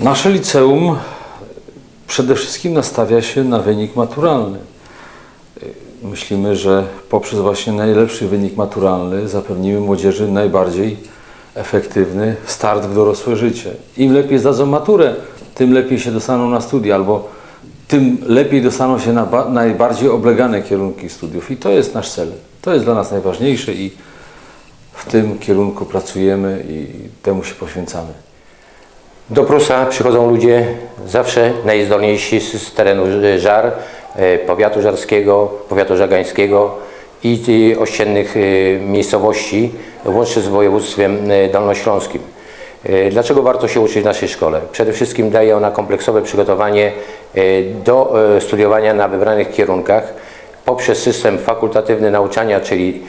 Nasze liceum przede wszystkim nastawia się na wynik maturalny. Myślimy, że poprzez właśnie najlepszy wynik maturalny zapewnimy młodzieży najbardziej efektywny start w dorosłe życie. Im lepiej zdadzą maturę, tym lepiej się dostaną na studia, albo tym lepiej dostaną się na ba- najbardziej oblegane kierunki studiów. I to jest nasz cel. To jest dla nas najważniejsze i w tym kierunku pracujemy i temu się poświęcamy. Do Prusa przychodzą ludzie zawsze najzdolniejsi z, terenu Żar, e, powiatu żarskiego, powiatu żagańskiego i, ościennych e, miejscowości, łącznie z województwem e, dolnośląskim. E, Dlaczego warto się uczyć w naszej szkole? Przede wszystkim daje ona kompleksowe przygotowanie e, do e, studiowania na wybranych kierunkach poprzez system fakultatywny nauczania, czyli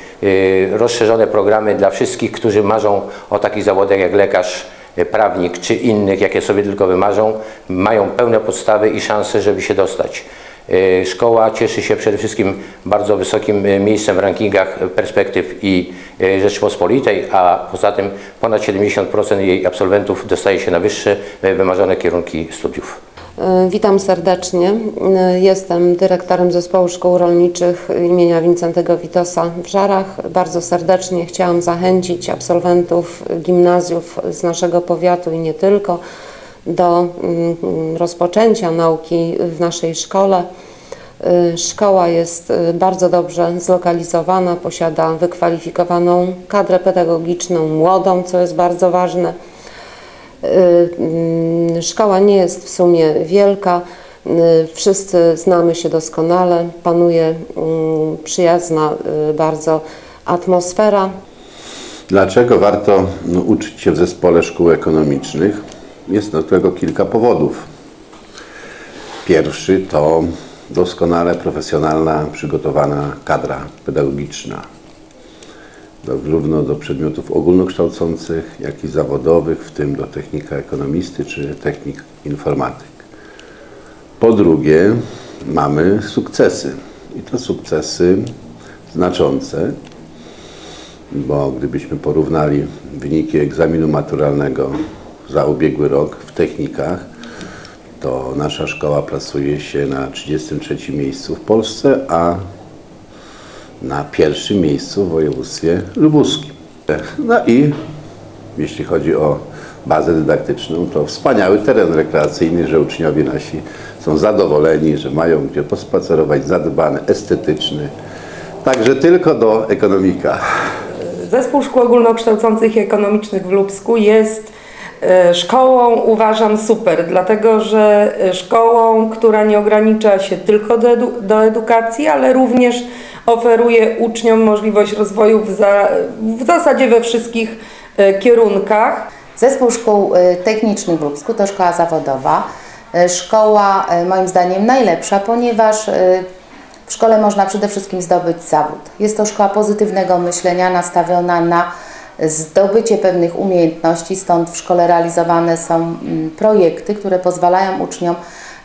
rozszerzone programy dla wszystkich, którzy marzą o takich zawodach jak lekarz, prawnik czy innych, jakie sobie tylko wymarzą, mają pełne podstawy i szanse, żeby się dostać. Y, Szkoła cieszy się przede wszystkim bardzo wysokim y, miejscem w rankingach perspektyw i Rzeczpospolitej, a poza tym ponad 70% jej absolwentów dostaje się na wyższe, wymarzone kierunki studiów. E, Witam serdecznie. E, Jestem dyrektorem Zespołu Szkół Rolniczych imienia Wincentego Witosa w Żarach. Bardzo serdecznie chciałam zachęcić absolwentów gimnazjów z naszego powiatu i nie tylko do mm, rozpoczęcia nauki w naszej szkole. E, Szkoła jest bardzo dobrze zlokalizowana, posiada wykwalifikowaną kadrę pedagogiczną, młodą, co jest bardzo ważne. Y, mm, Szkoła nie jest w sumie wielka. y, Wszyscy znamy się doskonale. Panuje mm, przyjazna y, bardzo atmosfera. Dlaczego warto no, uczyć się w zespole szkół ekonomicznych? Jest do tego kilka powodów. Pierwszy to doskonale profesjonalna, przygotowana kadra pedagogiczna. Zarówno do przedmiotów ogólnokształcących, jak i zawodowych, w tym do technika ekonomisty czy technik informatyk. Po drugie, mamy sukcesy. I to sukcesy znaczące, bo gdybyśmy porównali wyniki egzaminu maturalnego za ubiegły rok w technikach, to nasza szkoła plasuje się na 33 miejscu w Polsce, a na pierwszym miejscu w województwie lubuskim. No i jeśli chodzi o bazę dydaktyczną, to wspaniały teren rekreacyjny, że uczniowie nasi są zadowoleni, że mają gdzie pospacerować, zadbany, estetyczny. Także tylko do ekonomika. Zespół Szkół Ogólnokształcących i Ekonomicznych w Lubsku jest e, szkołą, uważam, super, dlatego że e, szkołą, która nie ogranicza się tylko do, edu do edukacji, ale również oferuje uczniom możliwość rozwoju w, za w zasadzie we wszystkich e, kierunkach. Zespół Szkół y, Technicznych w Lubsku to szkoła zawodowa. Y, Szkoła moim zdaniem najlepsza, ponieważ w szkole można przede wszystkim zdobyć zawód. Jest to szkoła pozytywnego myślenia, nastawiona na zdobycie pewnych umiejętności, stąd w szkole realizowane są mm, projekty, które pozwalają uczniom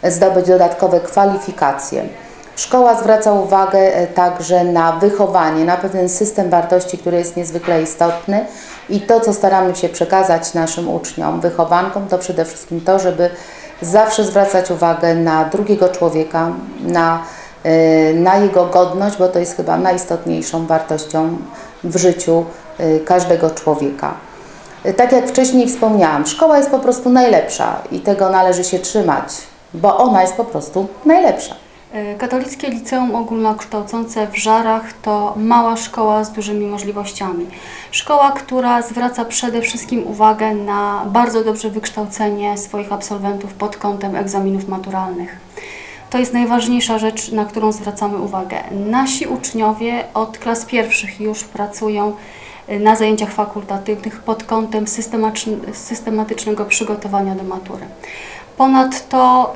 zdobyć dodatkowe kwalifikacje. Szkoła zwraca uwagę e, także na wychowanie, na pewien system wartości, który jest niezwykle istotny i to, co staramy się przekazać naszym uczniom, wychowankom, to przede wszystkim to, żeby zawsze zwracać uwagę na drugiego człowieka, na, e, na jego godność, bo to jest chyba najistotniejszą wartością w życiu e, każdego człowieka. Tak jak wcześniej wspomniałam, szkoła jest po prostu najlepsza i tego należy się trzymać, bo ona jest po prostu najlepsza. E, Katolickie Liceum Ogólnokształcące w Żarach to mała szkoła z dużymi możliwościami. Szkoła, która zwraca przede wszystkim uwagę na bardzo dobrze wykształcenie swoich absolwentów pod kątem egzaminów maturalnych. To jest najważniejsza rzecz, na którą zwracamy uwagę. Nasi uczniowie od klas pierwszych już pracują na zajęciach fakultatywnych pod kątem systematyczn- systematycznego przygotowania do matury. Ponadto,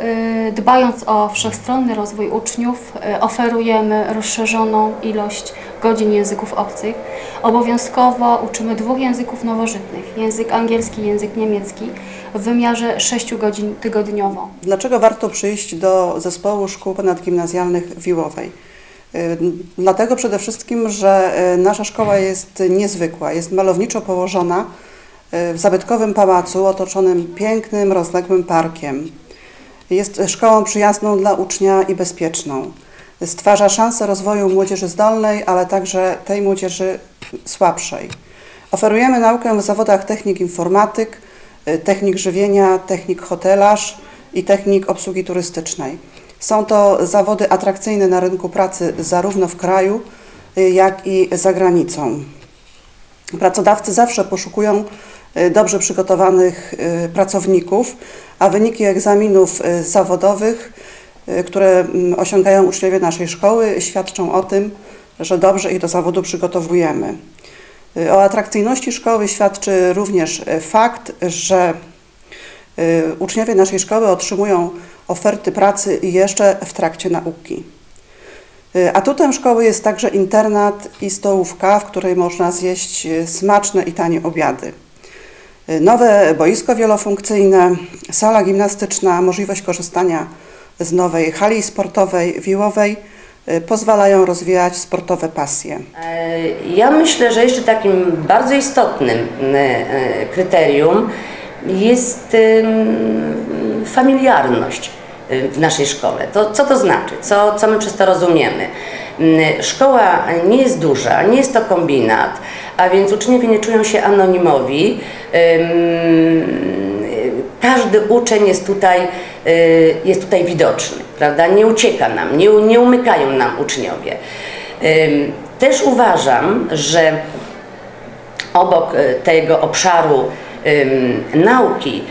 y, dbając o wszechstronny rozwój uczniów, y, oferujemy rozszerzoną ilość godzin języków obcych. Obowiązkowo uczymy dwóch języków nowożytnych: język angielski i język niemiecki w wymiarze 6 godzin tygodniowo. Dlaczego warto przyjść do zespołu szkół ponadgimnazjalnych w Wiłowej? Y, Dlatego przede wszystkim, że y, nasza szkoła jest niezwykła, jest malowniczo położona y, w zabytkowym pałacu otoczonym pięknym, rozległym parkiem. Jest szkołą przyjazną dla ucznia i bezpieczną. Stwarza szansę rozwoju młodzieży zdolnej, ale także tej młodzieży słabszej. Oferujemy naukę w zawodach technik informatyk, technik żywienia, technik hotelarz i technik obsługi turystycznej. Są to zawody atrakcyjne na rynku pracy zarówno w kraju, y, jak i za granicą. Pracodawcy zawsze poszukują y, dobrze przygotowanych y, pracowników, a wyniki egzaminów zawodowych, które mm, osiągają uczniowie naszej szkoły, świadczą o tym, że dobrze ich do zawodu przygotowujemy. O atrakcyjności szkoły świadczy również fakt, że uczniowie naszej szkoły otrzymują oferty pracy jeszcze w trakcie nauki. Y, Atutem szkoły jest także internat i stołówka, w której można zjeść y, smaczne i tanie obiady. Y, Nowe boisko wielofunkcyjne, sala gimnastyczna, możliwość korzystania z nowej hali sportowej, wiłowej y, pozwalają rozwijać sportowe pasje. E, Ja myślę, że jeszcze takim bardzo istotnym kryterium jest familiarność w naszej szkole. To, co to znaczy? Co, co my przez to rozumiemy? Szkoła nie jest duża, nie jest to kombinat, a więc uczniowie nie czują się anonimowi. Każdy uczeń jest tutaj, e, jest tutaj widoczny, prawda? Nie ucieka nam, nie, nie umykają nam uczniowie. Też uważam, że obok e, tego obszaru nauki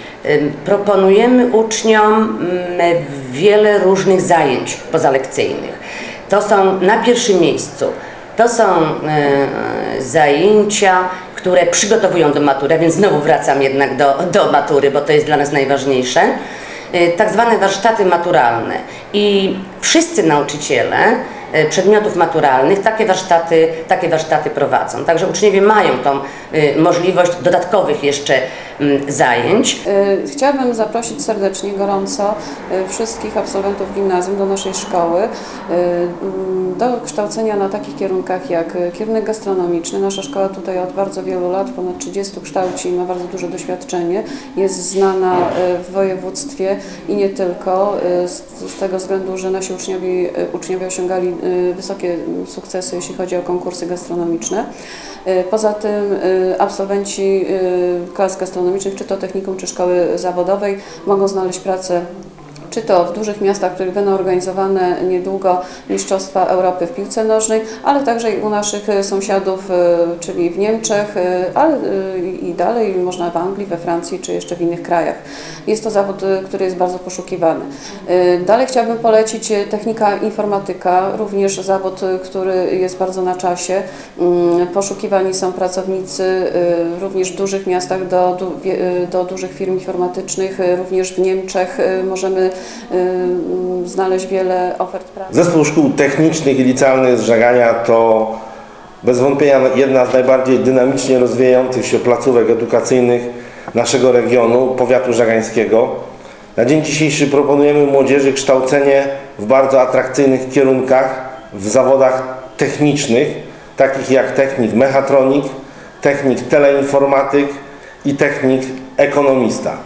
proponujemy uczniom ym, wiele różnych zajęć pozalekcyjnych. To są na pierwszym miejscu. To są e, zajęcia, które przygotowują do matury, więc znowu wracam jednak do, do matury, bo to jest dla nas najważniejsze. E, tak zwane warsztaty maturalne. I wszyscy nauczyciele przedmiotów maturalnych takie warsztaty, takie warsztaty prowadzą. Także uczniowie mają tą e, możliwość dodatkowych jeszcze mm, zajęć. Y, Chciałabym zaprosić serdecznie, gorąco wszystkich absolwentów gimnazjum do naszej szkoły mm, do kształcenia na takich kierunkach jak kierunek gastronomiczny. Nasza szkoła tutaj od bardzo wielu lat, ponad 30 kształci, ma bardzo duże doświadczenie. Jest znana w województwie i nie tylko z, tego względu, że nasi uczniowie, uczniowie osiągali wysokie mm, sukcesy, jeśli chodzi o konkursy gastronomiczne. Y, Poza tym y, absolwenci y, klas gastronomicznych, czy to technikum, czy szkoły zawodowej, mogą znaleźć pracę czy to w dużych miastach, w których będą organizowane niedługo Mistrzostwa Europy w piłce nożnej, ale także i u naszych sąsiadów, y, czyli w Niemczech, y, ale y, i dalej można w Anglii, we Francji, czy jeszcze w innych krajach. Jest to zawód, który jest bardzo poszukiwany. Dalej chciałabym polecić technika informatyka, również zawód, który jest bardzo na czasie. Mm, Poszukiwani są pracownicy również w dużych miastach do, do dużych firm informatycznych, również w Niemczech możemy znaleźć wiele ofert pracy. Zespół Szkół Technicznych i Licealnych z Żagania to bez wątpienia jedna z najbardziej dynamicznie rozwijających się placówek edukacyjnych naszego regionu, powiatu żagańskiego. Na dzień dzisiejszy proponujemy młodzieży kształcenie w bardzo atrakcyjnych kierunkach, w zawodach technicznych, takich jak technik mechatronik, technik teleinformatyk i technik ekonomista.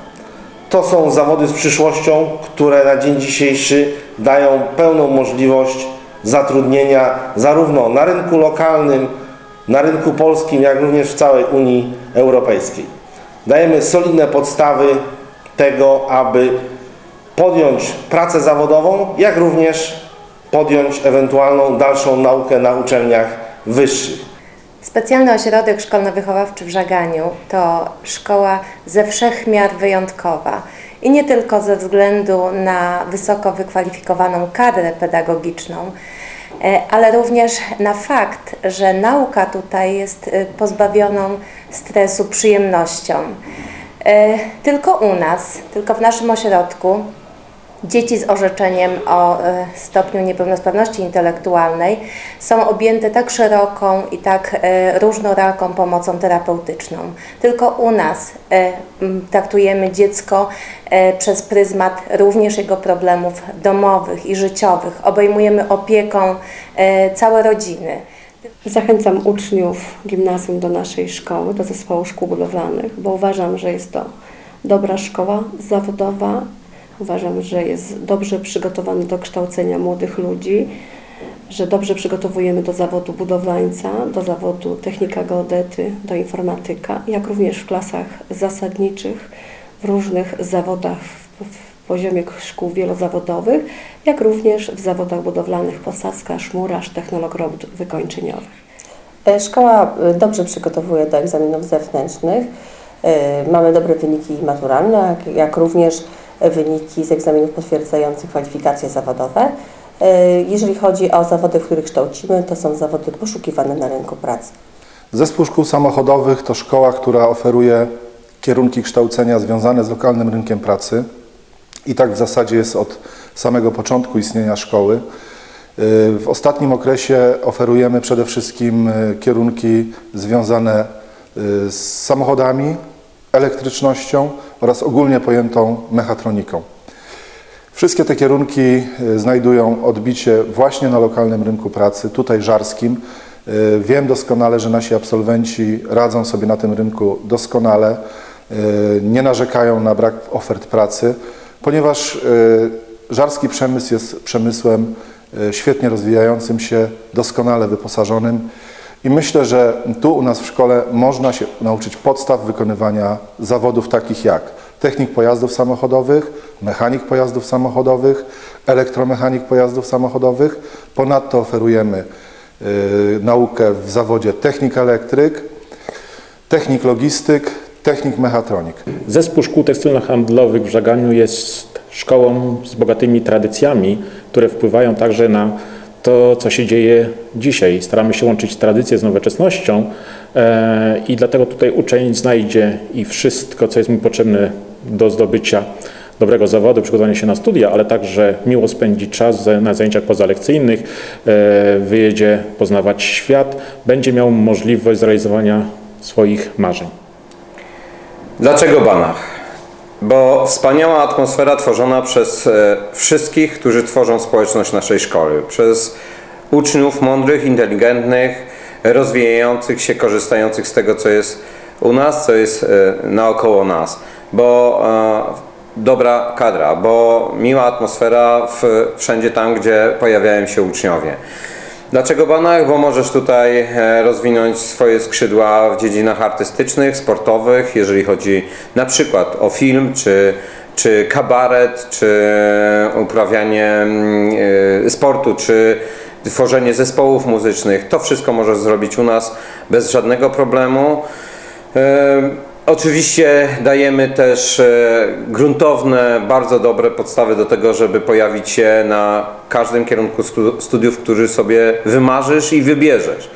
To są zawody z przyszłością, które na dzień dzisiejszy dają pełną możliwość zatrudnienia zarówno na rynku lokalnym, na rynku polskim, jak również w całej Unii Europejskiej. Dajemy solidne podstawy tego, aby podjąć pracę zawodową, jak również podjąć ewentualną dalszą naukę na uczelniach wyższych. Specjalny ośrodek szkolno-wychowawczy w Żaganiu to szkoła ze wszech miar wyjątkowa i nie tylko ze względu na wysoko wykwalifikowaną kadrę pedagogiczną, e, ale również na fakt, że nauka tutaj jest e, pozbawioną stresu przyjemnością. E, Tylko u nas, tylko w naszym ośrodku Dzieci z orzeczeniem o e, stopniu niepełnosprawności intelektualnej są objęte tak szeroką i tak e, różnoraką pomocą terapeutyczną. Tylko u nas e, traktujemy dziecko przez pryzmat również jego problemów domowych i życiowych. Obejmujemy opieką całe rodziny. Zachęcam uczniów gimnazjum do naszej szkoły, do zespołu szkół budowlanych, bo uważam, że jest to dobra szkoła zawodowa. Uważam, że jest dobrze przygotowany do kształcenia młodych ludzi, że dobrze przygotowujemy do zawodu budowlańca, do zawodu technika geodety, do informatyka, jak również w klasach zasadniczych, w różnych zawodach w, poziomie szkół wielozawodowych, jak również w zawodach budowlanych posadzka, szmurarz, technolog robót wykończeniowych. E, Szkoła e, dobrze przygotowuje do egzaminów zewnętrznych. E, Mamy dobre wyniki maturalne, jak również wyniki z egzaminów potwierdzających kwalifikacje zawodowe. E, Jeżeli chodzi o zawody, w których kształcimy, to są zawody poszukiwane na rynku pracy. Zespół Szkół Samochodowych to szkoła, która oferuje kierunki kształcenia związane z lokalnym rynkiem pracy. I tak w zasadzie jest od samego początku istnienia szkoły. Y, W ostatnim okresie oferujemy przede wszystkim y, kierunki związane z samochodami, elektrycznością oraz ogólnie pojętą mechatroniką. Wszystkie te kierunki y, znajdują odbicie właśnie na lokalnym rynku pracy, tutaj żarskim. Y, Wiem doskonale, że nasi absolwenci radzą sobie na tym rynku doskonale, y, nie narzekają na brak ofert pracy, ponieważ żarski przemysł jest przemysłem świetnie rozwijającym się, doskonale wyposażonym i myślę, że tu u nas w szkole można się nauczyć podstaw wykonywania zawodów takich jak technik pojazdów samochodowych, mechanik pojazdów samochodowych, elektromechanik pojazdów samochodowych. Ponadto oferujemy y, naukę w zawodzie technik elektryk, technik logistyk, technik mechatronik. Zespół Szkół Tekstylno-Handlowych w Żaganiu jest szkołą z bogatymi tradycjami, które wpływają także na to, co się dzieje dzisiaj. Staramy się łączyć tradycję z nowoczesnością e, i dlatego tutaj uczeń znajdzie i wszystko, co jest mu potrzebne do zdobycia dobrego zawodu, przygotowania się na studia, ale także miło spędzi czas na zajęciach pozalekcyjnych, e, wyjedzie poznawać świat, będzie miał możliwość zrealizowania swoich marzeń. Dlaczego Banach? Bo wspaniała atmosfera tworzona przez e, wszystkich, którzy tworzą społeczność naszej szkoły. Przez uczniów mądrych, inteligentnych, rozwijających się, korzystających z tego, co jest u nas, co jest e, naokoło nas. Bo e, dobra kadra, bo miła atmosfera w, wszędzie tam, gdzie pojawiają się uczniowie. Dlaczego Banach? Bo możesz tutaj e, rozwinąć swoje skrzydła w dziedzinach artystycznych, sportowych, jeżeli chodzi na przykład o film, czy, czy kabaret, czy uprawianie mm, e, sportu, czy tworzenie zespołów muzycznych. To wszystko możesz zrobić u nas bez żadnego problemu. Oczywiście dajemy też e, gruntowne, bardzo dobre podstawy do tego, żeby pojawić się na każdym kierunku stu- studiów, który sobie wymarzysz i wybierzesz.